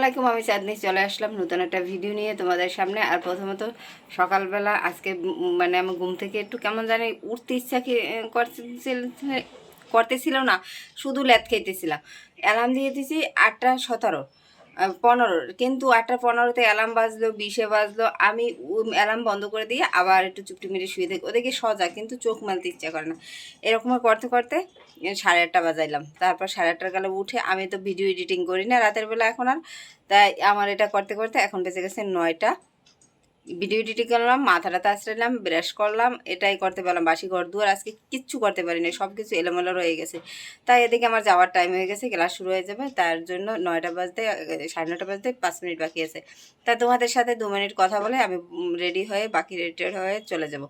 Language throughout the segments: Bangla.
আলাইকুম আমি চাঁদনি চলে আসলাম নতুন একটা ভিডিও নিয়ে তোমাদের সামনে। আর প্রথমত সকালবেলা আজকে মানে আমি ঘুম থেকে একটু কেমন জানি উঠতে ইচ্ছা করতেছিল না, শুধু ল্যাদ খেতেছিলাম অ্যালার্ম দিয়ে দিয়েছি আটটা সতেরো। পনেরো। কিন্তু আটটা পনেরোতে অ্যালার্ম বাজলো, বিশে বাজলো, আমি অ্যালার্ম বন্ধ করে দিয়ে আবার একটু চুপটি মেরে শুয়ে থাকি। ওদেরকে সজা কিন্তু চোখ মালতে ইচ্ছা করে না। এরকম করতে করতে সাড়ে আটটা বাজাইলাম। তারপর সাড়ে আটটার কালে উঠে আমি তো ভিডিও এডিটিং করি না, রাতের বেলা এখন আর। তাই আমার এটা করতে করতে এখন বেঁচে গেছে নয়টা। ভিডিও এডিটিং করলাম, মাথাটা আসলাম ব্রাশ করলাম, এটাই করতে পারলাম, বাসি ঘর দুয়ার আজকে কিচ্ছু করতে পারি পারিনি সব কিছু এলোমেলো রয়ে গেছে। তাই এদিকে আমার যাওয়ার টাইম হয়ে গেছে ক্লাস শুরু হয়ে যাবে, তার জন্য নয়টা বাজতে, সাড়ে নটা বাজতে পাঁচ মিনিট বাকি আছে। তা তোমাদের সাথে দু মিনিট কথা বলে আমি রেডি হয়ে, বাকি রেডি হয়ে চলে যাব।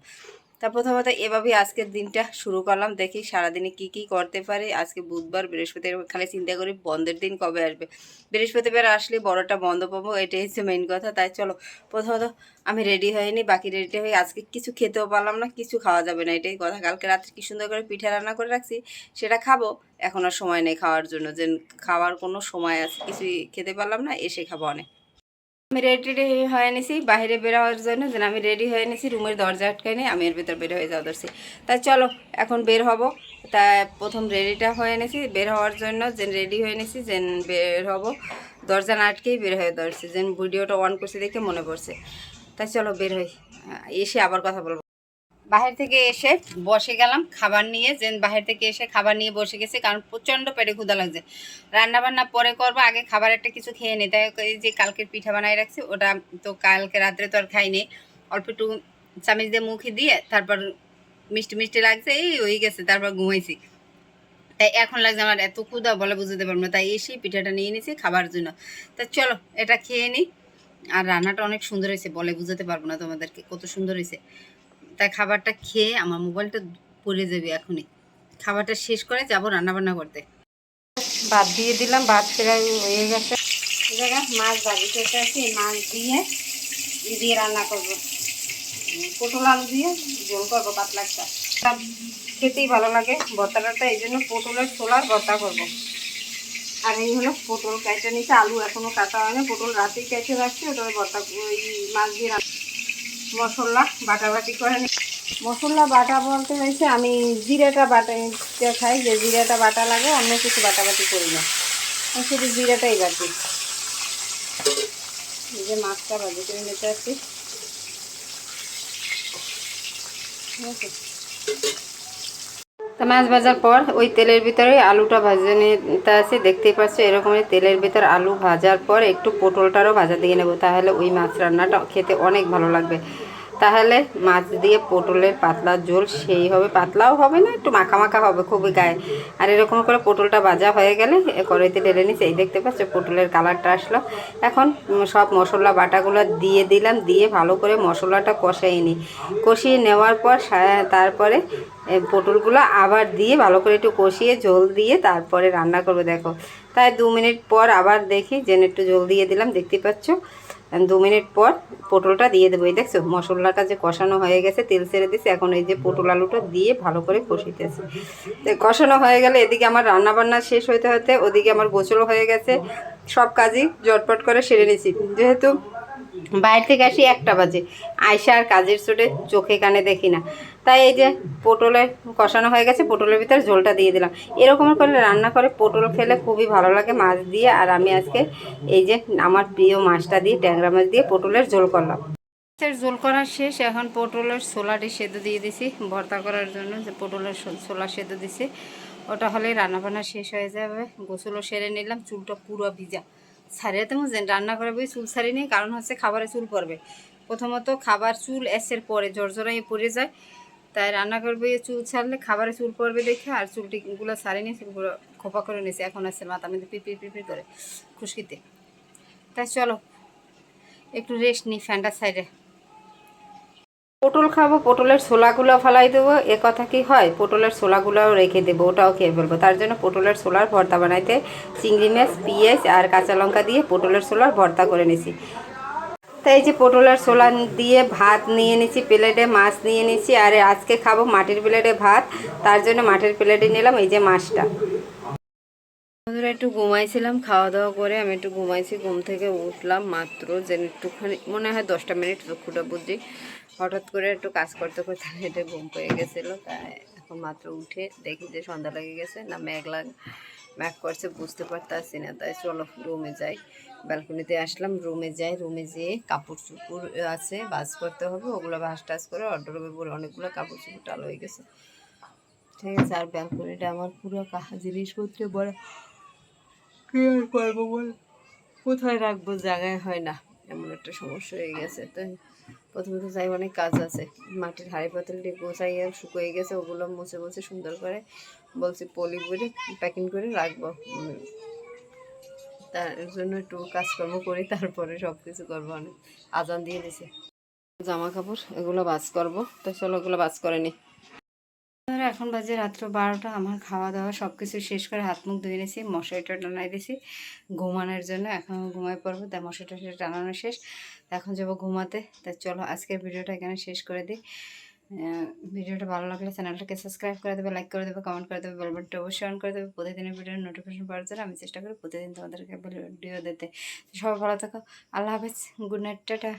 তা প্রথমত এভাবেই আজকের দিনটা শুরু করলাম। দেখি সারাদিনে কি কি করতে পারি। আজকে বুধবার, বৃহস্পতিবার, খালি চিন্তা করি বন্ধের দিন কবে আসবে। বৃহস্পতিবার আসলে বড়টা বন্ধ পাবো, এটাই হচ্ছে মেইন কথা। তাই চলো, প্রথমত আমি রেডি হয়নি বাকি রেডি হয়ে আজকে কিছু খেতেও পারলাম না, কিছু খাওয়া যাবে না, এটাই কথা। কালকে রাত্রে কি সুন্দর করে পিঠা রান্না করে রাখছি, সেটা খাব। এখন আর সময় নেই খাওয়ার জন্য, যে খাওয়ার কোনো সময় আছে, কিছুই খেতে পারলাম না, এসে খাব অনেক। আমি রেডি রেডি হয়ে নিছি বাইরে বেরোয়ার জন্য যেন আমি রেডি হয়ে নিছি, রুমের দরজা আটকাই নিই আমি এর ভিতর বের হয়ে যাওয়া ধরছি। তা চলো, এখন বের হব। তা প্রথম রেডিটা হয়ে নিছি, বের হওয়ার জন্য যেন রেডি হয়ে নিছি, যেন বের হব। দরজা না আটকেই বের হয়ে ধরছি, যেন ভিডিওটা অন করছি দেখে মনে পড়ছে। তাই চলো, বের হই। এসে আবার কথা বলব। বাহির থেকে এসে বসে গেলাম, খাবার নিয়ে। যে বাহির থেকে এসে খাবার নিয়ে বসে গেছি, কারণ প্রচণ্ড পেটে ক্ষুধা লাগছে। রান্না বান্না পরে করব, আগে খাবার একটা কিছু খেয়ে নিই তাই এই যে কালকের পিঠা বানাই রাখছি, ওটা তো কালকে রাত্রে তো আর খাইনি অল্প একটু চামিচ দিয়ে মুখে দিয়ে তারপর মিষ্টি মিষ্টি লাগছে, এই হয়ে গেছে, তারপর ঘুমাইছি। তাই এখন লাগছে আমার এত ক্ষুধা, বলে বুঝতে পারব না। তাই এসে পিঠাটা নিয়ে নিয়েছি খাবার জন্য। তা চলো, এটা খেয়ে নিই আর রান্নাটা অনেক সুন্দর হয়েছে, বলে বুঝতে পারব না তোমাদেরকে, কত সুন্দর হয়েছে। তাই খাবারটা খেয়ে আমার মোবাইলটা পড়ে যাবে এখনই। খাবারটা শেষ করে যাব রান্নাবান্না করতে। ভাত দিয়ে দিলাম, ভাত প্রায় হয়ে গেছে। মাছ ভাজি করতে আছি মাছ দিয়ে দিয়ে রান্না করব। পটল আলু দিয়ে ঝোল করব পাতলা একটা। খেতেই ভালো লাগে ভর্তাটা, এই জন্য পটলের ছোলার ভর্তা করব। আর এই হলো পটল কেটে নিচ্ছে আলু এখনও কাটা হয়নি, পটল রাতেই কেটে রাখছি ওটা ভর্তা, ওই মাছ দিয়ে মশলা বাটাবাটি করে নি। মশলা, বাটা বলতে হয়েছে, আমি জিরাটা বাটা খাই, যে জিরাটা বাটা লাগে, অন্য কিছু বাটাবাটি করি না। আমি শুধু জিরাটাই বাটি। এই যে মাছটা ভাজি করে নিতে আসছি। ঠিক আছে? তো মাছ ভাজার পর ওই তেলের ভিতরে আলুটা ভাজা নিতে আছে দেখতেই পাচ্ছ এরকম তেলের ভিতর আলু ভাজার পর একটু পটলটারও ভাজা দিয়ে নেব। তাহলে ওই মাছ রান্নাটা খেতে অনেক ভালো লাগবে। তাহলে মাছ দিয়ে পটলের পাতলা ঝোল সেই হবে, পাতলাও হবে না, একটু মাখা মাখা হবে খুবই গায়ে। আর এরকম করে পটলটা ভাজা হয়ে গেলে কড়াইতে ঢেলে নিচ্ছে এই দেখতে পাচ্ছ পটলের কালারটা আসলো। এখন সব মশলা বাটাগুলো দিয়ে দিলাম, দিয়ে ভালো করে মশলাটা কষাই নিই। কষিয়ে নেওয়ার পর তারপরে পটলগুলো আবার দিয়ে ভালো করে একটু কষিয়ে জল দিয়ে তারপরে রান্না করব, দেখো। তাই দু মিনিট পর আবার দেখি, যেন একটু জল দিয়ে দিলাম, দেখতে পাচ্ছ? দু মিনিট পর পটলটা দিয়ে দেবো। এই দেখছ, মশলাটা যে কষানো হয়ে গেছে, তেল ছেড়ে দিছে এখন এই যে পটল আলুটা দিয়ে ভালো করে কষিতেছে। কষানো হয়ে গেলে এদিকে আমার রান্না বান্না শেষ হইতে হতে ওদিকে আমার গোচলও হয়ে গেছে। সব কাজই জটপট করে সেরে নিয়েছি যেহেতু বাইরে থেকে আসি একটা বাজে। আয়সা আর কাজের চোটে চোখে কানে দেখি না। তাই এই যে পটলের কষানো হয়ে গেছে, পটলের ভিতরে ঝোলটা দিয়ে দিলাম। এরকম করে রান্না করে পটল খেলে খুবই ভালো লাগে মাছ দিয়ে। আর আমি আজকে এই যে আমার প্রিয় মাছটা দিয়ে, ট্যাংরা মাছ দিয়ে পটলের ঝোল করলাম। মাছের ঝোল করা শেষ, এখন পটলের ছোলাটি সেদ্ধ দিয়ে দিছি। ভর্তা করার জন্য যে পটলের ছোলা সেদ্ধ দিছি, ওটা হলেই রান্নাবান্না শেষ হয়ে যাবে। গোসলও সেরে নিলাম, চুলটা পুরো ভিজা। ছাড়িয়ে তো রান্না করে বই, চুল ছাড়ি নেই কারণ হচ্ছে খাবারে চুল পড়বে। প্রথমত খাবার চুল এসের পরে জর্জরাই পড়ে যায়। তাই রান্না করবে চুল ছাড়লে খাবারে চুল পড়বে দেখে আর চুলটিগুলো ছাড়ি নিয়ে চুলগুলো খোপা করে নিয়েছে। এখন আছে মাথা মধ্যে পিপি পিপি করে খুশকিতে। তাই চলো, একটু রেস্ট নিই ফ্যানটার সাইডে পটল খাব, পটলের ছোলাগুলো ফালাই দেবো। এ কথা কি হয়? পটলের ছোলাগুলোও রেখে দেবো, ওটাও খেয়ে ফেলব। তার জন্য পটলের ছোলার ভর্তা বানাইতে চিংড়ি মাছ, পেঁয়াজ আর কাঁচা লঙ্কা দিয়ে পটলের ছোলার ভর্তা করে নিছি। তাই যে পটলের ছোলা দিয়ে ভাত নিয়ে নিছি, প্লেটে মাছ নিয়ে নিছি, আর আজকে খাব মাটির প্লেটে ভাত, তার জন্য মাটির প্লেটে নিলাম এই যে মাছটা। বন্ধুরা, একটু ঘুমাইছিলাম খাওয়া দাওয়া করে আমি একটু ঘুমাইছি, ঘুম থেকে উঠলাম মাত্র যে একটুখানি, মনে হয় দশটা মিনিট চক্ষুটা বুঝি হঠাৎ করে একটু কাজ করতে করতে এটা ঘুম পেয়ে গেছিল, তাই এখন মাত্র উঠে দেখি যে সন্ধ্যা লেগে গেছে, না মেঘ লাগ ম্যাক করছে, বুঝতে পারতাছি না, তাই চলো রুমে যাই। ব্যালকনিতে আসলাম, রুমে যাই, রুমে যেয়ে কাপড় চুপড় আছে বাস করতে হবে, ওগুলো ভাস টাস করে অর্ডার পরে অনেকগুলো কাপড় চুপড় টাল হয়ে গেছে। ঠিক আছে, আর ব্যালকনিটা আমার পুরো জিনিসপত্রে বড় কি আর করব বল? কোথায় রাখব? জায়গায় হয় না, এমন একটা সমস্যা হয়ে গেছে। তো প্রথমে তো যাই, অনেক কাজ আছে। মাটির হাড়ি পাতিলটি গোছাইয়ে শুকিয়ে গেছে, ওগুলো মুছে মুছে সুন্দর করে বলছি পলি করে প্যাকিং করে রাখব। তার জন্য একটু কাজকর্ম করি, তারপরে সব কিছু করব অনেক। আজান দিয়ে দিছে। জামা কাপড় এগুলো বাস করব। তো চলো ওগুলো বাস করে নি। এখন বাজে রাত্র বারোটা, আমার খাওয়া দাওয়া সব কিছু শেষ করে হাত মুখ ধুয়ে নিয়েছি মশারিটা টানাই দিয়েছি ঘুমানোর জন্য এখন ঘুমাই পড়ব তাই মশারিটা টানানো শেষ। এখন যাব ঘুমাতে। তাই চলো আজকের ভিডিওটা এখানে শেষ করে দিই। ভিডিওটা ভালো লাগলে চ্যানেলটাকে সাবস্ক্রাইব করে দেবে লাইক করে দেবে কমেন্ট করে দেবে বেলবনটা অবশ্যই অন করে দেবে। প্রতিদিনের ভিডিওর নোটিফিকেশন পাওয়ার জন্য আমি চেষ্টা করি প্রতিদিন তোমাদেরকে ভিডিও দিতে। সবাই ভালো থাকো, আল্লাহ হাফেজ গুড নাইট টাটা।